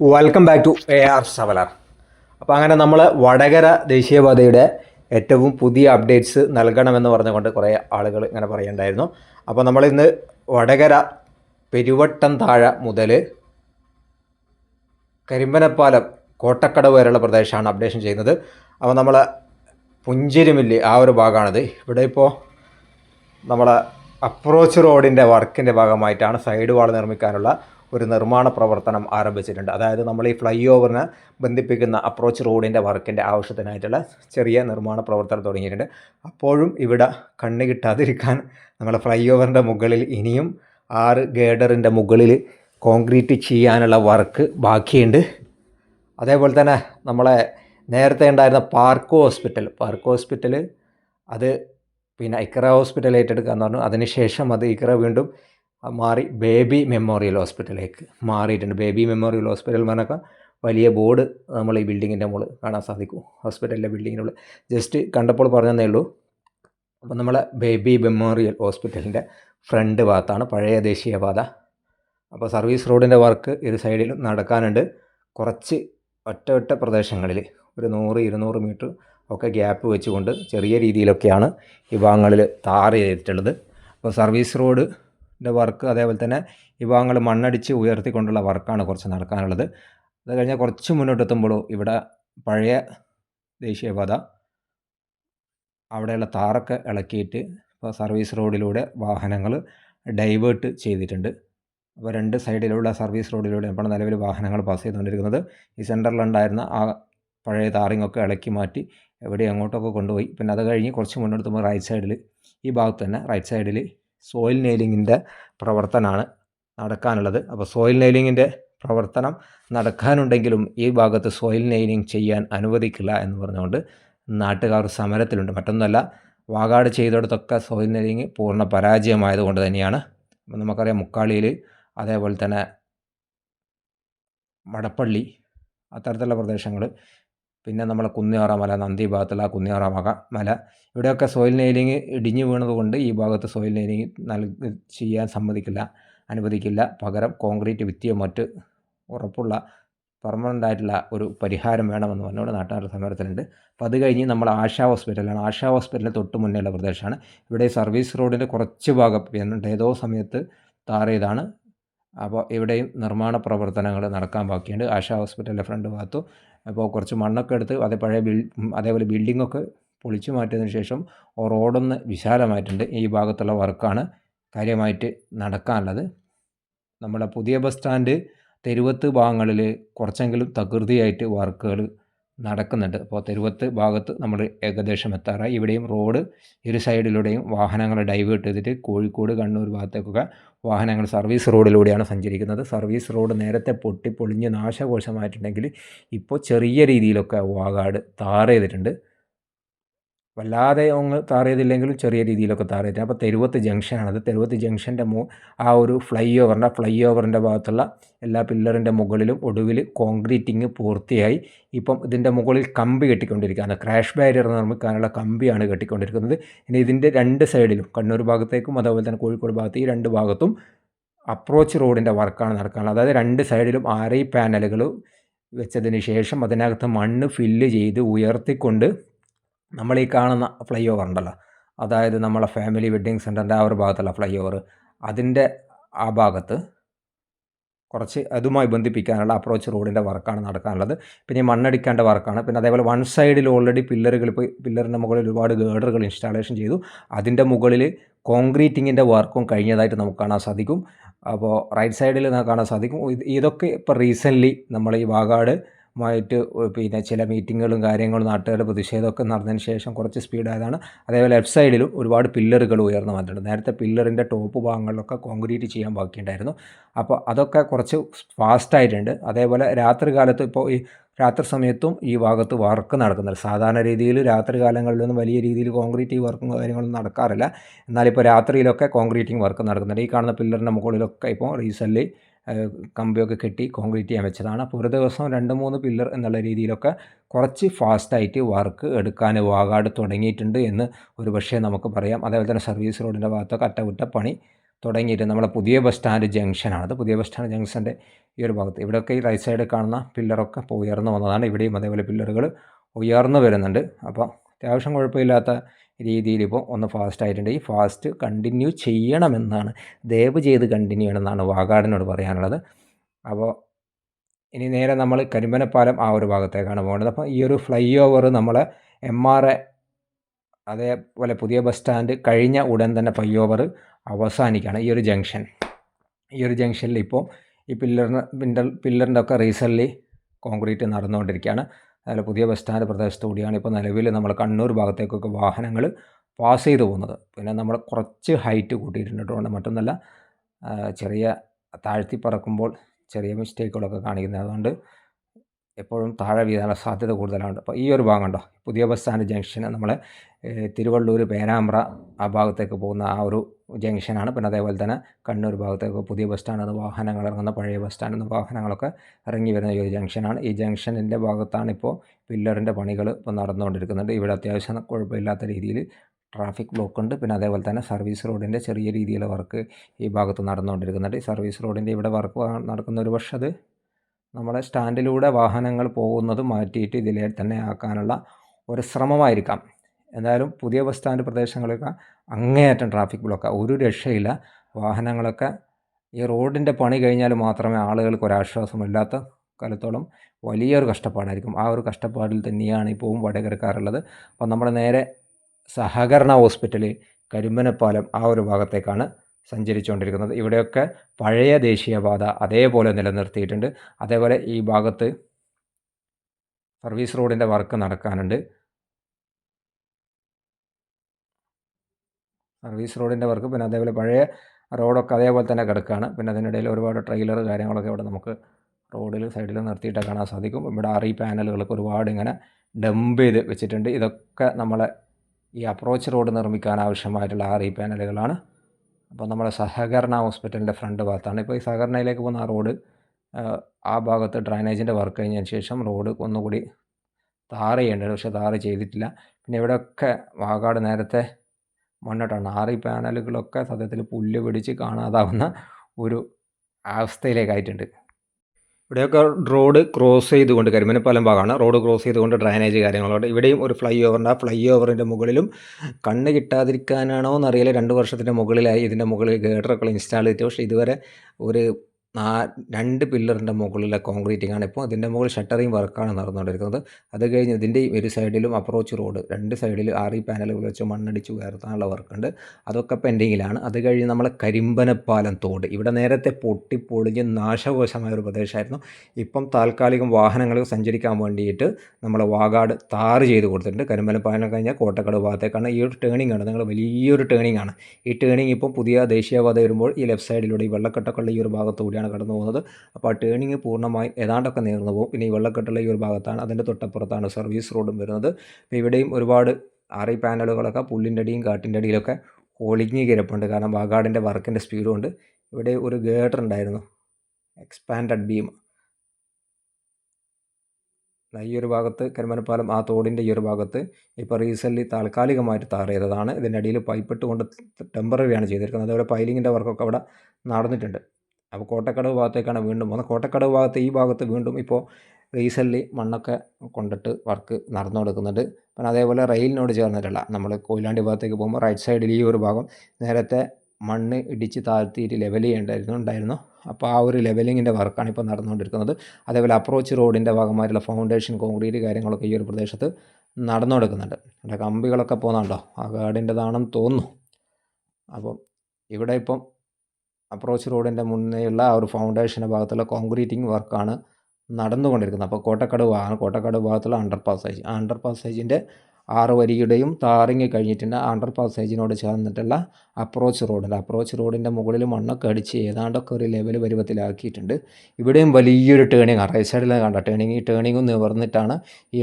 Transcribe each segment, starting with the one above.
Welcome back to A R സവലർ അപ്പോൾ അങ്ങനെ നമ്മൾ വടകര ദേശീയപാതയുടെ ഏറ്റവും പുതിയ അപ്ഡേറ്റ്സ് നൽകണമെന്ന് പറഞ്ഞുകൊണ്ട് കുറേ ആളുകൾ ഇങ്ങനെ പറയുണ്ടായിരുന്നു. അപ്പോൾ നമ്മളിന്ന് വടകര പെരുവട്ടം താഴ മുതൽ കരിമ്പനപ്പാലം കോട്ടക്കടവ് വരെയുള്ള പ്രദേശമാണ് അപ്ഡേഷൻ ചെയ്യുന്നത്. അപ്പോൾ നമ്മൾ പുഞ്ചിരിമില്ല് ആ ഒരു ഭാഗമാണിത്. ഇവിടെ ഇപ്പോൾ നമ്മൾ അപ്രോച്ച് റോഡിന്റെ വർക്കിന്റെ ഭാഗമായിട്ടാണ് സൈഡ് വാൾ നിർമ്മിക്കാനുള്ള ഒരു നിർമ്മാണ പ്രവർത്തനം ആരംഭിച്ചിട്ടുണ്ട്. അതായത് നമ്മൾ ഈ ഫ്ലൈ ഓവറിനെ ബന്ധിപ്പിക്കുന്ന അപ്രോച്ച് റോഡിന്റെ വർക്കിന്റെ ആവശ്യത്തിനായിട്ടുള്ള ചെറിയ നിർമ്മാണ പ്രവർത്തനം തുടങ്ങിയിട്ടുണ്ട്. അപ്പോഴും ഇവിടെ കണ്ണ് കിട്ടാതിരിക്കാൻ നമ്മൾ ഫ്ലൈ ഓവറിന്റെ മുകളിൽ ഇനിയും ആറ് ഗേഡറിന്റെ മുകളിൽ കോൺക്രീറ്റ് ചെയ്യാനുള്ള വർക്ക് ബാക്കിയുണ്ട്. അതേപോലെ തന്നെ നമ്മളെ നേരത്തെ ഉണ്ടായിരുന്ന പാർക്ക് ഹോസ്പിറ്റൽ പാർക്ക് ഹോസ്പിറ്റൽ അത് പിന്നെ ഇക്ര ഹോസ്പിറ്റൽ ഏറ്റെടുക്കുക എന്ന് പറഞ്ഞു അതിനുശേഷം അത് ഇക്ര വീണ്ടും മാറി ബേബി മെമ്മോറിയൽ ഹോസ്പിറ്റലിലേക്ക് മാറിയിട്ടുണ്ട്. ബേബി മെമ്മോറിയൽ ഹോസ്പിറ്റൽ എന്നൊക്കെ വലിയ ബോർഡ് നമ്മൾ ഈ ബിൽഡിങ്ങിന്റെ മുകളിൽ കാണാൻ സാധിക്കും. ഹോസ്പിറ്റലിലെ ബിൽഡിങ്ങിന്റെ ജസ്റ്റ് കണ്ടപ്പോൾ പറഞ്ഞതേ ഉള്ളൂ. അപ്പോൾ നമ്മളെ ബേബി മെമ്മോറിയൽ ഹോസ്പിറ്റലിന്റെ ഫ്രണ്ട് ഭാഗത്താണ് പഴയ ദേശീയപാത അപ്പോൾ സർവീസ് റോഡിന്റെ വർക്ക് ഇരു സൈഡിലും നടക്കാനുണ്ട്. കുറച്ച് ഒറ്റ ഒറ്റ പ്രദേശങ്ങളിൽ ഒരു നൂറ് ഇരുന്നൂറ് മീറ്റർ ഒക്കെ ഗ്യാപ്പ് വെച്ചുകൊണ്ട് ചെറിയ രീതിയിലൊക്കെയാണ് ഈ ഭാഗങ്ങളിൽ താറ് ചെയ്തിട്ടുള്ളത്. അപ്പോൾ സർവീസ് റോഡിന്റെ വർക്ക് അതേപോലെ തന്നെ ഈ ഭാഗങ്ങൾ മണ്ണടിച്ച് ഉയർത്തിക്കൊണ്ടുള്ള വർക്കാണ് കുറച്ച് നടക്കാനുള്ളത്. അത് കഴിഞ്ഞാൽ കുറച്ച് മുന്നോട്ട് എത്തുമ്പോൾ ഇവിടെ പഴയ ദേശീയപാത അവിടെയുള്ള താറൊക്കെ ഇളക്കിയിട്ട് ഇപ്പോൾ സർവീസ് റോഡിലൂടെ വാഹനങ്ങൾ ഡൈവേർട്ട് ചെയ്തിട്ടുണ്ട്. അപ്പോൾ രണ്ട് സൈഡിലുള്ള സർവീസ് റോഡിലൂടെ ഇപ്പോൾ നിലവിൽ വാഹനങ്ങൾ പാസ് ചെയ്തുകൊണ്ടിരിക്കുന്നത്. ഈ സെന്ററിലുണ്ടായിരുന്ന ആ പഴയ താറിങ്ങൊക്കെ ഇളക്കി മാറ്റി എവിടെ അങ്ങോട്ടൊക്കെ കൊണ്ടുപോയി. പിന്നെ അത് കഴിഞ്ഞ് കുറച്ച് മുന്നോട്ട് റൈറ്റ് സൈഡിൽ ഈ ഭാഗത്ത് തന്നെ റൈറ്റ് സൈഡിൽ സോയിൽ നെയിലിങ്ങിന്റെ പ്രവർത്തനമാണ് നടക്കാനുള്ളത്. അപ്പോൾ സോയിൽ നെയിലിങ്ങിന്റെ പ്രവർത്തനം നടക്കാനുണ്ടെങ്കിലും ഈ ഭാഗത്ത് സോയിൽ നെയിലിംഗ് ചെയ്യാൻ അനുവദിക്കില്ല എന്ന് പറഞ്ഞുകൊണ്ട് നാട്ടുകാർ സമരത്തിലുണ്ട്. മറ്റൊന്നുമല്ല വാഗാട് ചെയ്തെടുത്തൊക്കെ സോയിൽ നെയിലിംഗ് പൂർണ പരാജയമായതുകൊണ്ട് തന്നെയാണ്. നമുക്കറിയാം മുക്കാളിയിൽ അതേപോലെ തന്നെ മടപ്പള്ളി അത്തരത്തിലുള്ള പ്രദേശങ്ങൾ പിന്നെ നമ്മളെ കുന്നിയാറ മല നന്ദി ഭാഗത്തുള്ള കുന്നിയാറ മക മല. ഇവിടെയൊക്കെ സോയിൽ നെയിലിംഗ് ഇടിഞ്ഞു വീണതുകൊണ്ട് ഈ ഭാഗത്ത് സോയിൽ നെയിലിംഗ് നൽകി ചെയ്യാൻ സമ്മതിക്കില്ല അനുവദിക്കില്ല. പകരം കോൺക്രീറ്റ് വിത്തിയോ മറ്റ് ഉറപ്പുള്ള പെർമനന്റ് ആയിട്ടുള്ള ഒരു പരിഹാരം വേണമെന്ന് പറഞ്ഞുകൊണ്ട് നാട്ടുകാരുടെ സമരത്തിലുണ്ട് അപ്പോൾ അത് കഴിഞ്ഞ് നമ്മൾ ആശാ ഹോസ്പിറ്റലാണ് ആശാ ഹോസ്പിറ്റലിന് തൊട്ട് മുന്നേയുള്ള പ്രദേശമാണ്. ഇവിടെ സർവീസ് റോഡിന്റെ കുറച്ച് ഭാഗം എന്നിട്ട് ഏതോ സമയത്ത് താറേതാണ് അപ്പോൾ ഇവിടെയും നിർമ്മാണ പ്രവർത്തനങ്ങൾ നടക്കാൻ ബാക്കിയുണ്ട്. ആശാ ഹോസ്പിറ്റലിന്റെ ഫ്രണ്ട് ഭാഗത്തും അപ്പോൾ കുറച്ച് മണ്ണൊക്കെ എടുത്ത് അതേ പഴയ ബിൽ അതേപോലെ ബിൽഡിങ്ങൊക്കെ പൊളിച്ചു മാറ്റിയതിന് ശേഷം റോഡൊന്ന് വിശാലമായിട്ടുണ്ട്. ഈ ഭാഗത്തുള്ള വർക്കാണ് കാര്യമായിട്ട് നടക്കാനുള്ളത്. നമ്മുടെ പുതിയ ബസ് സ്റ്റാൻഡ് തെരുവത്ത് ഭാഗങ്ങളിൽ കുറച്ചെങ്കിലും തകൃതിയായിട്ട് വർക്കുകൾ നടക്കുന്നുണ്ട്. അപ്പോൾ തെരുവത്ത് ഭാഗത്ത് നമ്മൾ ഏകദേശം എത്താറായി. ഇവിടെയും റോഡ് ഇരു സൈഡിലൂടെയും വാഹനങ്ങൾ ഡൈവേർട്ട് ചെയ്തിട്ട് കോഴിക്കോട് കണ്ണൂർ ഭാഗത്തേക്കൊക്കെ വാഹനങ്ങൾ സർവീസ് റോഡിലൂടെയാണ് സഞ്ചരിക്കുന്നത്. സർവീസ് റോഡ് നേരത്തെ പൊട്ടി പൊളിഞ്ഞ് നാശകോശമായിട്ടുണ്ടെങ്കിൽ ഇപ്പോൾ ചെറിയ രീതിയിലൊക്കെ വാഗാട് താർ ചെയ്തിട്ടുണ്ട്. വല്ലാതെ അങ്ങ് താറിയതില്ലെങ്കിലും ചെറിയ രീതിയിലൊക്കെ താറിയിട്ട് അപ്പോൾ തെരുവത്ത് ജംഗ്ഷനാണത് തെരുവത്ത് ജംഗ്ഷന്റെ മു ആ ഒരു ഫ്ലൈ ഓവറിന്റെ ഫ്ലൈ ഓവറിന്റെ ഭാഗത്തുള്ള എല്ലാ പില്ലറിന്റെ മുകളിലും ഒടുവിൽ കോൺക്രീറ്റിങ് പൂർത്തിയായി. ഇപ്പം ഇതിന്റെ മുകളിൽ കമ്പി കെട്ടിക്കൊണ്ടിരിക്കുകയാണ് ക്രാഷ് ബാരിയർ നിർമ്മിക്കാനുള്ള കമ്പിയാണ് കെട്ടിക്കൊണ്ടിരിക്കുന്നത്. ഇനി ഇതിന്റെ രണ്ട് സൈഡിലും കണ്ണൂർ ഭാഗത്തേക്കും അതേപോലെ തന്നെ കോഴിക്കോട് ഭാഗത്ത് ഈ രണ്ട് ഭാഗത്തും അപ്രോച്ച് റോഡിന്റെ വർക്കാണ് നടക്കാനുള്ളത് അതായത് രണ്ട് സൈഡിലും ആർ പാനലുകൾ വെച്ചതിന് ശേഷം അതിനകത്ത് മണ്ണ് ഫില്ല് ചെയ്ത് ഉയർത്തിക്കൊണ്ട് നമ്മൾ ഈ കാണുന്ന ഫ്ലൈ ഓവർ ഉണ്ടല്ലോ. അതായത് നമ്മളെ ഫാമിലി വെഡ്ഡിങ് സെന്ററിന്റെ ആ ഒരു ഭാഗത്തുള്ള ഫ്ലൈ ഓവർ അതിന്റെ ആ ഭാഗത്ത് കുറച്ച് അതുമായി ബന്ധിപ്പിക്കാനുള്ള അപ്രോച്ച് റോഡിന്റെ വർക്കാണ് നടക്കാനുള്ളത്. പിന്നെ മണ്ണടിക്കേണ്ട വർക്കാണ് പിന്നെ അതേപോലെ വൺ സൈഡിൽ ഓൾറെഡി പില്ലറുകൾ ഇപ്പോൾ പില്ലറിന്റെ മുകളിൽ ഒരുപാട് ഗേഡറുകൾ ഇൻസ്റ്റാളേഷൻ ചെയ്തു. അതിന്റെ മുകളിൽ കോൺക്രീറ്റിങ്ങിന്റെ വർക്കും കഴിഞ്ഞതായിട്ട് നമുക്ക് കാണാൻ സാധിക്കും. അപ്പോൾ റൈറ്റ് സൈഡിൽ കാണാൻ സാധിക്കും. ഇതൊക്കെ ഇപ്പോൾ റീസെന്റ്ലി നമ്മൾ ഈ വാഗാട് മായിട്ട് പിന്നെ ചില മീറ്റിങ്ങുകളും കാര്യങ്ങളും നാട്ടുകാരുടെ പ്രതിഷേധമൊക്കെ നടന്നതിന് ശേഷം കുറച്ച് സ്പീഡായതാണ്. അതേപോലെ ലെഫ്റ്റ് സൈഡിലും ഒരുപാട് പില്ലറുകൾ ഉയർന്നു വന്നിട്ടുണ്ട്. നേരത്തെ പില്ലറിന്റെ ടോപ്പ് ഭാഗങ്ങളിലൊക്കെ കോൺക്രീറ്റ് ചെയ്യാൻ ബാക്കിയുണ്ടായിരുന്നു. അപ്പോൾ അതൊക്കെ കുറച്ച് ഫാസ്റ്റായിട്ടുണ്ട് അതേപോലെ രാത്രി കാലത്ത് ഇപ്പോൾ ഈ രാത്രി സമയത്തും ഈ ഭാഗത്ത് വർക്ക് നടക്കുന്നുണ്ട്. സാധാരണ രീതിയിൽ രാത്രി കാലങ്ങളിലൊന്നും വലിയ രീതിയിൽ കോൺക്രീറ്റ് വർക്കും കാര്യങ്ങളൊന്നും നടക്കാറില്ല. എന്നാലിപ്പോൾ രാത്രിയിലൊക്കെ കോൺക്രീറ്റിംഗ് വർക്ക് നടക്കുന്നുണ്ട്. ഈ കാണുന്ന പില്ലറിന്റെ മുകളിലൊക്കെ ഇപ്പോൾ റീസെന്റ്ലി കമ്പിയൊക്കെ കെട്ടി കോൺക്രീറ്റ് ചെയ്യാൻ വെച്ചതാണ്. അപ്പോൾ ഒരു ദിവസം രണ്ട് മൂന്ന് പില്ലർ എന്നുള്ള രീതിയിലൊക്കെ കുറച്ച് ഫാസ്റ്റായിട്ട് വർക്ക് എടുക്കാൻ വാകാട് തുടങ്ങിയിട്ടുണ്ട് എന്ന് ഒരു പക്ഷേ നമുക്ക് പറയാം. അതേപോലെ തന്നെ സർവീസ് റോഡിന്റെ ഭാഗത്തൊക്കെ അറ്റകുറ്റപ്പണി തുടങ്ങിയിട്ട് നമ്മുടെ പുതിയ ബസ് സ്റ്റാൻഡ് ജംഗ്ഷനാണ് പുതിയ ബസ് സ്റ്റാൻഡ് ജംഗ്ഷന്റെ ഈ ഒരു ഭാഗത്ത്. ഇവിടെയൊക്കെ ഈ റൈറ്റ് സൈഡിൽ കാണുന്ന പില്ലറൊക്കെ ഇപ്പോൾ ഉയർന്നു വന്നതാണ്. ഇവിടെയും അതേപോലെ പില്ലറുകൾ ഉയർന്നു വരുന്നുണ്ട്. അപ്പോൾ അത്യാവശ്യം കുഴപ്പമില്ലാത്ത രീതിയിൽ ഇപ്പോൾ ഒന്ന് ഫാസ്റ്റ് ആയിട്ടുണ്ട് ഈ ഫാസ്റ്റ് കണ്ടിന്യൂ ചെയ്യണമെന്നാണ്. ദയവ് ചെയ്ത് കണ്ടിന്യൂ ചെയ്യണമെന്നാണ് വാഗാടിനോട് പറയാനുള്ളത്. അപ്പോൾ ഇനി നേരെ നമ്മൾ കരിമ്പനപ്പാലം ആ ഒരു ഭാഗത്തേക്കാണ് പോകേണ്ടത്. അപ്പോൾ ഈ ഒരു ഫ്ലൈ ഓവർ നമ്മൾ എം ആർ എ അതേപോലെ പുതിയ ബസ് സ്റ്റാൻഡ് കഴിഞ്ഞ ഉടൻ തന്നെ ഫ്ലൈ ഓവർ അവസാനിക്കുകയാണ് ഈ ഒരു ജംഗ്ഷൻ. ഈ ഒരു ജംഗ്ഷനിൽ ഇപ്പോൾ ഈ പില്ലറിന് പില്ലറിന്റെ ഒക്കെ റീസെന്റ്ലി കോൺക്രീറ്റ് നടന്നുകൊണ്ടിരിക്കുകയാണ്. അതുപോലെ പുതിയ ബസ് സ്റ്റാൻഡ് പ്രദേശത്ത് കൂടിയാണ് ഇപ്പോൾ നിലവിൽ നമ്മൾ കണ്ണൂർ ഭാഗത്തേക്കൊക്കെ വാഹനങ്ങൾ പാസ് ചെയ്തു പോകുന്നത്. പിന്നെ നമ്മൾ കുറച്ച് ഹൈറ്റ് കൂട്ടിയിട്ടുണ്ട് കേട്ടോ. മറ്റൊന്നല്ല ചെറിയ താഴ്ത്തി പറക്കുമ്പോൾ ചെറിയ മിസ്റ്റേക്കുകളൊക്കെ കാണിക്കുന്നത്. അതുകൊണ്ട് എപ്പോഴും താഴെ വീഴാനുള്ള സാധ്യത കൂടുതലാണ്. അപ്പോൾ ഈ ഒരു ഭാഗം ഉണ്ടോ പുതിയ ബസ് സ്റ്റാൻഡ് ജംഗ്ഷൻ നമ്മളെ തിരുവള്ളൂർ പേരാമ്പ്ര ആ ഭാഗത്തേക്ക് പോകുന്ന ആ ഒരു ജംഗ്ഷനാണ്. പിന്നെ അതേപോലെ തന്നെ കണ്ണൂർ ഭാഗത്തേക്ക് പുതിയ ബസ് സ്റ്റാൻഡ് നിന്ന് വാഹനങ്ങൾ ഇറങ്ങുന്ന പഴയ ബസ് സ്റ്റാൻഡിൽ നിന്ന് വാഹനങ്ങളൊക്കെ ഇറങ്ങി വരുന്ന ഒരു ജംഗ്ഷനാണ്. ഈ ജംഗ്ഷനിന്റെ ഭാഗത്താണ് ഇപ്പോൾ പില്ലറിന്റെ പണികൾ ഇപ്പോൾ നടന്നുകൊണ്ടിരിക്കുന്നുണ്ട്. ഇവിടെ അത്യാവശ്യം കുഴപ്പമില്ലാത്ത രീതിയിൽ ട്രാഫിക് ബ്ലോക്ക് ഉണ്ട് പിന്നെ അതേപോലെ തന്നെ സർവീസ് റോഡിന്റെ ചെറിയ രീതിയിലുള്ള വർക്ക് ഈ ഭാഗത്ത് നടന്നുകൊണ്ടിരിക്കുന്നുണ്ട്. ഈ സർവീസ് റോഡിന്റെ ഇവിടെ വർക്ക് നടക്കുന്ന ഒരു പക്ഷേ അത് നമ്മുടെ സ്റ്റാൻഡിലൂടെ വാഹനങ്ങൾ പോകുന്നത് മാറ്റിയിട്ട് ഇതിലെ തന്നെ ആക്കാനുള്ള ഒരു ശ്രമമായിരിക്കാം. എന്തായാലും പുതിയ ബസ് സ്റ്റാൻഡ് പ്രദേശങ്ങളൊക്കെ അങ്ങേയറ്റം ട്രാഫിക് ബ്ലോക്കാണ് ഒരു രക്ഷയില്ല. വാഹനങ്ങളൊക്കെ ഈ റോഡിന്റെ പണി കഴിഞ്ഞാൽ മാത്രമേ ആളുകൾക്ക് ഒരാശ്വാസമില്ലാത്ത കാലത്തോളം വലിയൊരു കഷ്ടപ്പാടായിരിക്കും. ആ ഒരു കഷ്ടപ്പാടിൽ തന്നെയാണ് ഇപ്പോൾ വടകരക്കാറുള്ളത് അപ്പോൾ നമ്മൾ നേരെ സഹകരണ ഹോസ്പിറ്റൽ കരിമ്പനപ്പാലം ആ ഒരു ഭാഗത്തേക്കാണ് സഞ്ചരിച്ചുകൊണ്ടിരിക്കുന്നത്. ഇവിടെയൊക്കെ പഴയ ദേശീയപാത അതേപോലെ നിലനിർത്തിയിട്ടുണ്ട്. അതേപോലെ ഈ ഭാഗത്ത് സർവീസ് റോഡിന്റെ വർക്ക് നടക്കാനുണ്ട്. സർവീസ് റോഡിന്റെ വർക്ക് പിന്നെ അതേപോലെ പഴയ റോഡൊക്കെ അതേപോലെ തന്നെ കിടക്കുകയാണ് പിന്നെ അതിനിടയിൽ ഒരുപാട് ട്രെയിലർ കാര്യങ്ങളൊക്കെ ഇവിടെ നമുക്ക് റോഡിൽ സൈഡിൽ നിർത്തിയിട്ട് കാണാൻ സാധിക്കും. ഇവിടെ ഇ പാനലുകളൊക്കെ ഒരുപാട് ഇങ്ങനെ ഡംപ് ചെയ്ത് വെച്ചിട്ടുണ്ട്. ഇതൊക്കെ നമ്മളെ ഈ അപ്രോച്ച് റോഡ് നിർമ്മിക്കാൻ ആവശ്യമായിട്ടുള്ള ഇ പാനലുകളാണ്. അപ്പോൾ നമ്മുടെ സഹകരണ ഹോസ്പിറ്റലിന്റെ ഫ്രണ്ട് ഭാഗത്താണ്. ഇപ്പോൾ ഈ സഹകരണയിലേക്ക് പോകുന്ന ആ റോഡ് ആ ഭാഗത്ത് ഡ്രൈനേജിന്റെ വർക്ക് കഴിഞ്ഞതിന് ശേഷം റോഡ് ഒന്നുകൂടി താറ് ചെയ്യേണ്ടത്. പക്ഷേ താറ് ചെയ്തിട്ടില്ല. പിന്നെ ഇവിടെയൊക്കെ വാകാട് നേരത്തെ മണ്ണിട്ടാണ് ആറ് പാനലുകളൊക്കെ സത്യത്തിൽ പുല്ല് പിടിച്ച് കാണാതാവുന്ന ഒരു അവസ്ഥയിലേക്കായിട്ടുണ്ട്. ഇവിടെയൊക്കെ റോഡ് ക്രോസ് ചെയ്തുകൊണ്ട് കരിമനപ്പാലം ഭാഗമാണ്. റോഡ് ക്രോസ് ചെയ്തുകൊണ്ട് ഡ്രൈനേജ് കാര്യങ്ങളുണ്ട് ഇവിടെയും ഒരു ഫ്ലൈ ഓവറുണ്ട് ആ ഫ്ലൈ ഓവറിന്റെ മുകളിലും കണ്ണ് കിട്ടാതിരിക്കാനാണോ എന്നറിയില്ല. രണ്ട് വർഷത്തിന്റെ മുകളിലായി ഇതിന്റെ മുകളിൽ ഗേഡറൊക്കെ ഇൻസ്റ്റാൾ ചെയ്തിട്ട്. പക്ഷേ ഇതുവരെ ഒരു നാ രണ്ട് പില്ലറിന്റെ മുകളിലെ കോൺക്രീറ്റിംഗ് ആണ് ഇപ്പോൾ ഇതിന്റെ മുകളിൽ ഷട്ടറിങ് വർക്കാണ് നടന്നുകൊണ്ടിരിക്കുന്നത്. അത് കഴിഞ്ഞ് ഇതിന്റെ ഒരു സൈഡിലും അപ്രോച്ച് റോഡ് രണ്ട് സൈഡിൽ ഇ പാനലുകൾ വെച്ച് മണ്ണടിച്ച് ഉയർത്താനുള്ള വർക്കുണ്ട്. അതൊക്കെ പെൻഡിങ്ങിലാണ് അത് കഴിഞ്ഞ് നമ്മൾ കരിമ്പനപ്പാലം തോട്. ഇവിടെ നേരത്തെ പൊട്ടിപ്പൊളിഞ്ഞ് നാശകോശമായ ഒരു പ്രദേശമായിരുന്നു. ഇപ്പം താൽക്കാലികം വാഹനങ്ങൾ സഞ്ചരിക്കാൻ വേണ്ടിയിട്ട് നമ്മൾ വാഗാട് താറ് ചെയ്ത് കൊടുത്തിട്ടുണ്ട്. കരിമ്പനപ്പാലം കഴിഞ്ഞാൽ കോട്ടക്കട് ഭാഗത്തേക്കാണ്. ഈ ഒരു ടേണിംഗ് ആണ്. നിങ്ങൾ വലിയൊരു ടേണിംഗ് ആണ്. ഈ ടേണിംഗ് ഇപ്പം പുതിയ ദേശീയപാത വരുമ്പോൾ ഈ ലെഫ്റ്റ് സൈഡിലൂടെ ഈ വെള്ളക്കെട്ടൊക്കെ ഈ ഒരു ഭാഗത്തുകൂടിയാണ് കൂടിയാണ് കടന്നു പോകുന്നത്. അപ്പോൾ ടേണിങ് പൂർണമായും ഏതാണ്ടൊക്കെ നേർന്നു പോകും. പിന്നെ ഈ വെള്ളക്കെട്ടുള്ള ഈ ഒരു ഭാഗത്താണ് അതിന്റെ തൊട്ടപ്പുറത്താണ് സർവീസ് റോഡും വരുന്നത്. അപ്പോൾ ഇവിടെയും ഒരുപാട് അറി പാനലുകളൊക്കെ പുല്ലിന്റെ അടിയും കാട്ടിന്റെ അടിയിലൊക്കെ ഒളിഞ്ഞ് കിരപ്പുണ്ട് കാരണം വാഗാടിന്റെ വർക്കിന്റെ സ്പീഡും ഉണ്ട് ഇവിടെ ഒരു ഗേട്ടർ ഉണ്ടായിരുന്നു. എക്സ്പാൻഡഡ് ബീം ഈ ഒരു ഭാഗത്ത് കരിമനപ്പാലം ആ തോടിന്റെ ഈ ഒരു ഭാഗത്ത് ഇപ്പോൾ റീസെന്റ്ലി താൽക്കാലികമായിട്ട് താർ ചെയ്തതാണ് ഇതിന്റെ അടിയിൽ പൈപ്പിട്ട് കൊണ്ട് ടെമ്പററിയാണ് ചെയ്തിരിക്കുന്നത്. അതേപോലെ പൈലിങ്ങിന്റെ വർക്കൊക്കെ അവിടെ നടന്നിട്ടുണ്ട്. അപ്പോൾ കോട്ടക്കടവ് ഭാഗത്തേക്കാണ് വീണ്ടും പോകുന്നത്. കോട്ടക്കടവ് ഭാഗത്ത് ഈ ഭാഗത്ത് വീണ്ടും ഇപ്പോൾ റീസെന്റ്ലി മണ്ണൊക്കെ കൊണ്ടിട്ട് വർക്ക് നടന്നു കൊടുക്കുന്നുണ്ട് പിന്നെ അതേപോലെ റെയിലിനോട് ചേർന്നിട്ടുള്ള നമ്മൾ കൊയിലാണ്ടി ഭാഗത്തേക്ക് പോകുമ്പോൾ റൈറ്റ് സൈഡിൽ ഈ ഒരു ഭാഗം നേരത്തെ മണ്ണ് ഇടിച്ച് താഴ്ത്തിയിട്ട് ലെവൽ ചെയ്യേണ്ടായിരുന്നു ഉണ്ടായിരുന്നു. അപ്പോൾ ആ ഒരു ലെവലിങ്ങിന്റെ വർക്കാണ് ഇപ്പോൾ നടന്നുകൊണ്ടിരിക്കുന്നത്. അതേപോലെ അപ്രോച്ച് റോഡിന്റെ ഭാഗമായിട്ടുള്ള ഫൗണ്ടേഷൻ കോൺക്രീറ്റ് കാര്യങ്ങളൊക്കെ ഈ ഒരു പ്രദേശത്ത് നടന്നു കൊടുക്കുന്നുണ്ട് അവിടെ കമ്പികളൊക്കെ പോകുന്നുണ്ടോ? ആ ഗാർഡിന്റെതാണെന്ന് തോന്നുന്നു. അപ്പം ഇവിടെ ഇപ്പം അപ്രോച്ച് റോഡിന്റെ മുന്നേയുള്ള ആ ഒരു ഫൗണ്ടേഷന്റെ ഭാഗത്തുള്ള കോൺക്രീറ്റിംഗ് വർക്കാണ് നടന്നുകൊണ്ടിരിക്കുന്നത്. അപ്പോൾ കോട്ടക്കട് ഭാഗമാണ് കോട്ടക്കട് ഭാഗത്തുള്ള അണ്ടർ പാസേജ് ആ അണ്ടർ പാസേജിന്റെ ആറ് വരിയുടെയും താറിങ് കഴിഞ്ഞിട്ടുണ്ട്. അണ്ടർ പാസേജിനോട് ചേർന്നിട്ടുള്ള അപ്രോച്ച് റോഡിന്റെ അപ്രോച്ച് റോഡിന്റെ മുകളിൽ മണ്ണൊക്കെ അടിച്ച് ഏതാണ്ടൊക്കെ ഒരു ലെവൽ പരുവത്തിലാക്കിയിട്ടുണ്ട്. ഇവിടെയും വലിയൊരു ടേണിങ് റൈറ്റ് സൈഡിൽ കണ്ട ടേണിങ് ഈ ടേണിങ്ങും നിവർന്നിട്ടാണ് ഈ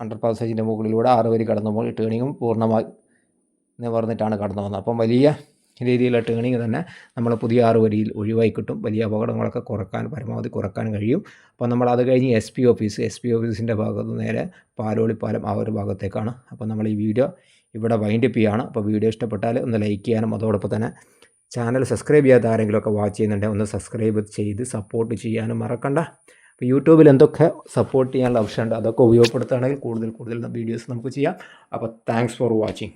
അണ്ടർ പാസേജിന്റെ മുകളിലൂടെ ആറ് വരി കടന്നു ഈ ടേണിങ്ങും പൂർണമായി നിവർന്നിട്ടാണ് കടന്നു വന്നത് അപ്പം വലിയ രീതിയിലുള്ള ടേണിങ് തന്നെ നമ്മൾ പുതിയ ആറ് വരിയിൽ ഒഴിവായി കിട്ടും. വലിയ അപകടങ്ങളൊക്കെ കുറയ്ക്കാൻ പരമാവധി കുറയ്ക്കാൻ കഴിയും. അപ്പോൾ നമ്മൾ അത് കഴിഞ്ഞ് S P office S P ഓഫീസിന്റെ ഭാഗത്ത് നേരെ പാലോളിപ്പാലം ആ ഒരു ഭാഗത്തേക്കാണ്. അപ്പോൾ നമ്മൾ ഈ വീഡിയോ ഇവിടെ വൈൻഡപ്പ് ചെയ്യുകയാണ്. അപ്പോൾ വീഡിയോ ഇഷ്ടപ്പെട്ടാൽ ഒന്ന് ലൈക്ക് ചെയ്യാനും അതോടൊപ്പം തന്നെ ചാനൽ സബ്സ്ക്രൈബ് ചെയ്യാത്ത ആരെങ്കിലുമൊക്കെ വാച്ച് ചെയ്യുന്നുണ്ടെങ്കിൽ ഒന്ന് സബ്സ്ക്രൈബ് ചെയ്ത് സപ്പോർട്ട് ചെയ്യാനും മറക്കണ്ട. അപ്പോൾ യൂട്യൂബിൽ എന്തൊക്കെ സപ്പോർട്ട് ചെയ്യാനുള്ള ഓപ്ഷൻ ഉണ്ട് അതൊക്കെ ഉപയോഗപ്പെടുത്തുകയാണെങ്കിൽ കൂടുതൽ കൂടുതൽ വീഡിയോസ് നമുക്ക് ചെയ്യാം. അപ്പോൾ താങ്ക്സ് ഫോർ വാച്ചിങ്